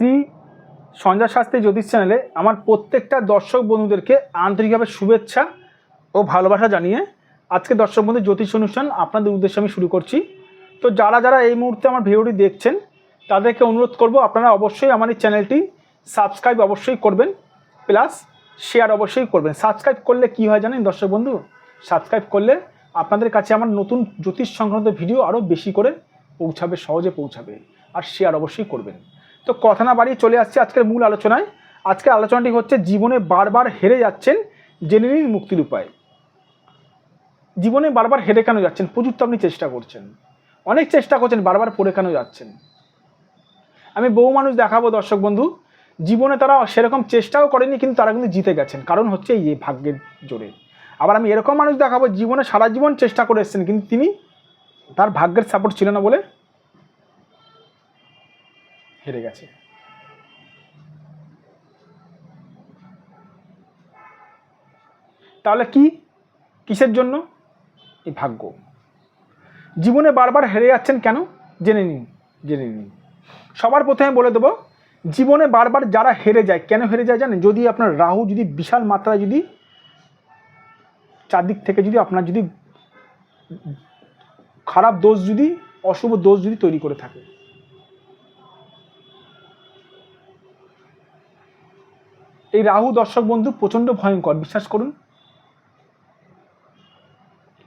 শ্রী সঞ্জয় শাস্ত্রী জ্যোতিষ চ্যানেলে আমার প্রত্যেকটা দর্শক বন্ধুদেরকে আন্তরিকভাবে শুভেচ্ছা ও ভালোবাসা জানিয়ে আজকে দর্শক বন্ধু জ্যোতিষ অনুষ্ঠান আপনাদের উদ্দেশ্যে আমি শুরু করছি। তো যারা যারা এই মুহূর্তে আমার ভিডিওটি দেখছেন, তাদেরকে অনুরোধ করব আপনারা অবশ্যই আমার এই চ্যানেলটি সাবস্ক্রাইব অবশ্যই করবেন, প্লাস শেয়ার অবশ্যই করবেন। সাবস্ক্রাইব করলে কি হয় জানেন দর্শক বন্ধু? সাবস্ক্রাইব করলে আপনাদের কাছে আমার নতুন জ্যোতিষ সংক্রান্ত ভিডিও আরও বেশি করে পৌঁছাবে, সহজে পৌঁছাবে, আর শেয়ার অবশ্যই করবেন। তো কথা না বাড়িয়ে চলে আসছে আজকের মূল আলোচনায়। আজকের আলোচনাটি হচ্ছে, জীবনে বারবার হেরে যাচ্ছেন জেনে নিন মুক্তির উপায় জীবনে বারবার হেরে কেন যাচ্ছেন? প্রচুর তো আপনি চেষ্টা করছেন। অনেক চেষ্টা করছেন, বারবার পড়ে কেন যাচ্ছেন? আমি বহু মানুষ দেখাবো, দর্শক বন্ধু। জীবনে তারা সেরকম চেষ্টাও করেনি, কিন্তু তারা কিন্তু জিতে গেছেন। কারণ হচ্ছে এই ভাগ্যের জোরে। আবার আমি এরকম মানুষ দেখাবো, জীবনে সারা জীবন চেষ্টা করে এসেছেন, কিন্তু তিনি তার ভাগ্যের সাপোর্ট ছিল না বলে হেরে গেছে। তাহলে কি? কিসের জন্য? এই ভাগ্য। জীবনে বারবার হেরে যাচ্ছেন কেন? জেনে নিন জেনে নিন। সবার প্রথমে বলে দেবো, জীবনে বারবার যারা হেরে যায়, কেন হেরে যায় জানেন? যদি আপনার রাহু যদি বিশাল মাত্রায় যদি চারদিক থেকে যদি আপনার যদি খারাপ দোষ যদি, অশুভ দোষ যদি তৈরি করে থাকে এই রাহু দর্শক বন্ধু প্রচণ্ড ভয়ঙ্কর, বিশ্বাস করুন।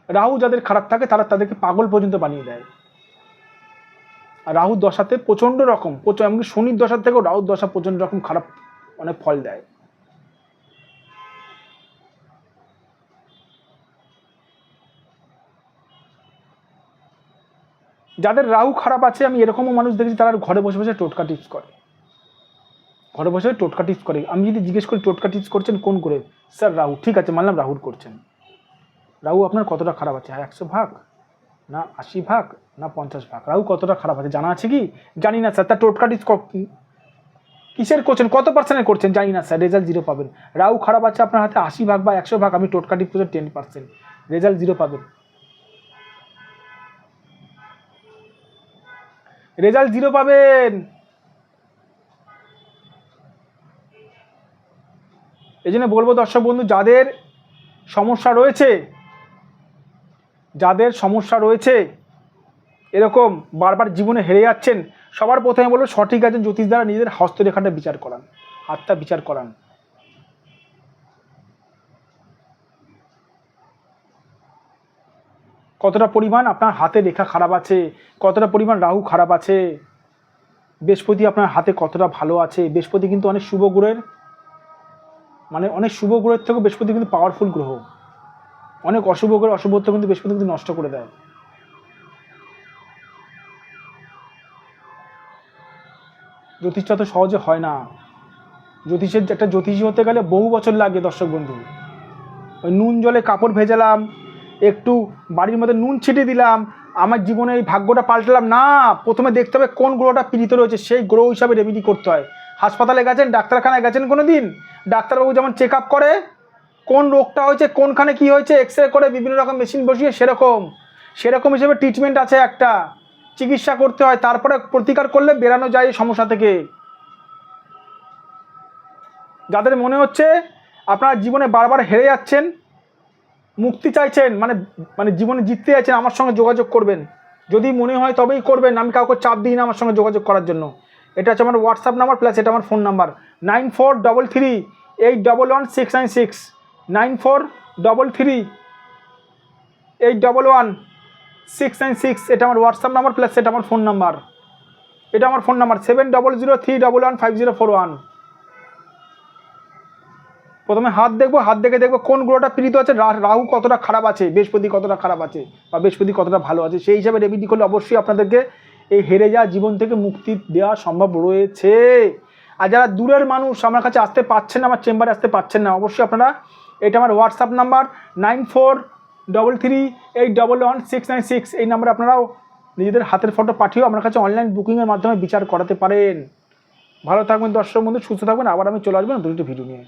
রাহু যাদের খারাপ থাকে, তারা তাদেরকে পাগল পর্যন্ত বানিয়ে দেয়। আর রাহুর দশাতে প্রচণ্ড রকম প্রচুর এমনকি শনির দশার থেকেও রাহুর দশা প্রচণ্ড রকম খারাপ অনেক ফল দেয়। যাদের রাহু খারাপ আছে, আমি এরকমও মানুষ দেখেছি, তারা ঘরে বসে বসে টোটকা টিপস করে। ঘরে বসে টোটকা টিপস করে। আমি যদি জিজ্ঞেস করি, টোটকা টিপস করছেন? কোন করে? স্যার, রাহু। ঠিক আছে, মানলাম রাহুর করছেন। রাহু, আপনার কতটা খারাপ আছে? একশো ভাগ। না, আশি ভাগ। না, পঞ্চাশ ভাগ। রাহু, কতটা খারাপ আছে? জানা আছে কি? জানি না, স্যার। তার টোটকা টিপস কিসের করছেন? কত পার্সেন্টের করছেন? জানি না, স্যার। রেজাল্ট জিরো পাবেন। রাহু, খারাপ আছে আপনার হাতে আশি ভাগ বা একশো ভাগ? আমি টোটকা tips ten percent result zero পাবেন। রেজাল্ট জিরো পাবেন। এই জন্য বলব দর্শক বন্ধু, যাদের সমস্যা রয়েছে, যাদের সমস্যা রয়েছে, এরকম বারবার জীবনে হেরে যাচ্ছেন, সবার প্রথমে বলব সঠিক আছে জ্যোতিষ দ্বারা নিজেদের হস্তরেখাটা বিচার করান, হাতটা বিচার করান। কতটা পরিমাণ আপনার হাতে রেখা খারাপ আছে, কতটা পরিমাণ রাহু খারাপ আছে, বৃহস্পতি আপনার হাতে কতটা ভালো আছে, বৃহস্পতি কিন্তু অনেক শুভ গ্রহের মানে অনেক শুভ গ্রহের থেকেও বৃহস্পতি কিন্তু পাওয়ারফুল গ্রহ। অনেক অশুভ গ্রহ অশুভত্ব কিন্তু বৃহস্পতি কিন্তু নষ্ট করে দেয়। জ্যোতিষটা তো সহজে হয় না। জ্যোতিষের একটা জ্যোতিষী হতে গেলে বহু বছর লাগে দর্শক বন্ধু। ওই নুন জলে কাপড় ভেজালাম, একটু বাড়ির মধ্যে নুন ছিটিয়ে দিলাম, আমার জীবনে এই ভাগ্যটা পাল্টালাম। না, প্রথমে দেখতে হবে কোন গ্রহটা পীড়িত রয়েছে, সেই গ্রহ হিসাবে রেমেডি করতে হয়। হাসপাতালে গেছেন, ডাক্তারখানায় গেছেন কোনো দিন ডাক্তারবাবু যেমন চেক আপ করে, কোন রোগটা হয়েছে, কোনখানে কি হয়েছে এক্স রে করে বিভিন্ন রকম মেশিন বসিয়ে সেরকম। সেরকম হিসেবে ট্রিটমেন্ট আছে একটা। চিকিৎসা করতে হয়, তারপরে প্রতিকার করলে বেরানো যায় এই সমস্যা থেকে। যাদের মনে হচ্ছে আপনার জীবনে বারবার হেরে যাচ্ছেন, মুক্তি চাইছেন মানে মানে জীবনে জিততে চাইছেন, আমার সঙ্গে যোগাযোগ করবেন। যদি মনে হয় তবেই করবেন, আমি কাউকে চাপ দিই না আমার সঙ্গে যোগাযোগ করার জন্য। এটা হচ্ছে আমার হোয়াটসঅ্যাপ নাম্বার প্লাস এটা আমার phone number nine four double three eight double one six nine six nine four double three eight double one six nine six এটা আমার হোয়াটসঅ্যাপ নাম্বার প্লাস এটা আমার ফোন নাম্বার এটা আমার phone number seven double zero three double one five zero four one প্রথমে হাত দেখব, হাত দেখে দেখব কোন গ্রহটা পীড়িত আছে। রাহু কতটা খারাপ আছে, বৃহস্পতি কতটা খারাপ আছে, বা বৃহস্পতি কতটা ভালো আছে, সেই হিসাবে রেমিডি করলে অবশ্যই আপনাদেরকে এই হেরে যাওয়া জীবন থেকে মুক্তি দেওয়া সম্ভব রয়েছে। আর যারা দূরের মানুষ, আমার কাছে আসতে পারছেন না, আমার চেম্বারে আসতে পারছেন না, অবশ্যই আপনারা এটা আমার WhatsApp number nine four double three eight double one six nine six এই নাম্বারে আপনারাও নিজেদের হাতের ফটো পাঠিয়েও আমার কাছে অনলাইন বুকিংয়ের মাধ্যমে বিচার করাতে পারেন। ভালো থাকবেন দর্শক বন্ধু, সুস্থ থাকবেন। আবার আমি চলে আসবেন দুটো ভিডিও নিয়ে।